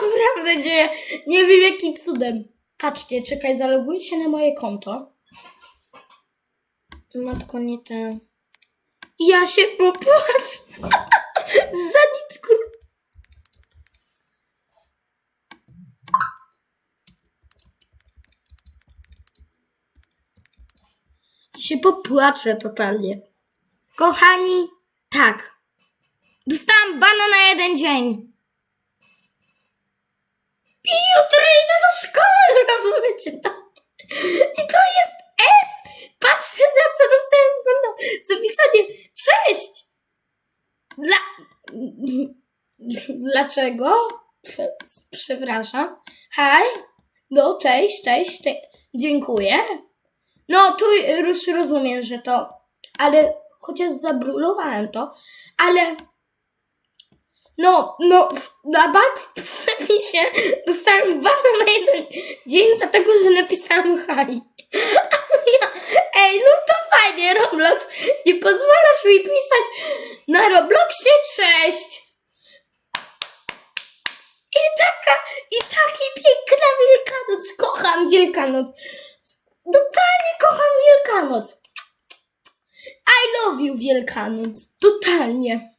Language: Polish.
naprawdę dzieje? Nie wiem jaki cudem. Patrzcie, czekaj, zaloguj się na moje konto. Matko, nie ten. Ja się popłaczę. Za nic, kur... Się popłaczę totalnie. Kochani, tak. Dostałam bana na jeden dzień. I jutro idę do szkoły, rozumiecie to? I to jest S! Patrzcie za co dostałem bana. Zapisanie. Cześć! Dla... Dlaczego? Prze- Przepraszam. Hej. No, cześć, cześć, cześć. Dziękuję. No, tu już rozumiem, że to... Ale chociaż zabrulowałem to, ale... No, no, na bank w przepisie dostałem bana na jeden dzień, dlatego że napisałam haj. Ja, ej, no to fajnie, Roblox. Nie pozwalasz mi pisać na Robloxie cześć. I taka, i taki piękna Wielkanoc. Kocham Wielkanoc. Totalnie kocham Wielkanoc. I love you, Wielkanoc. Totalnie.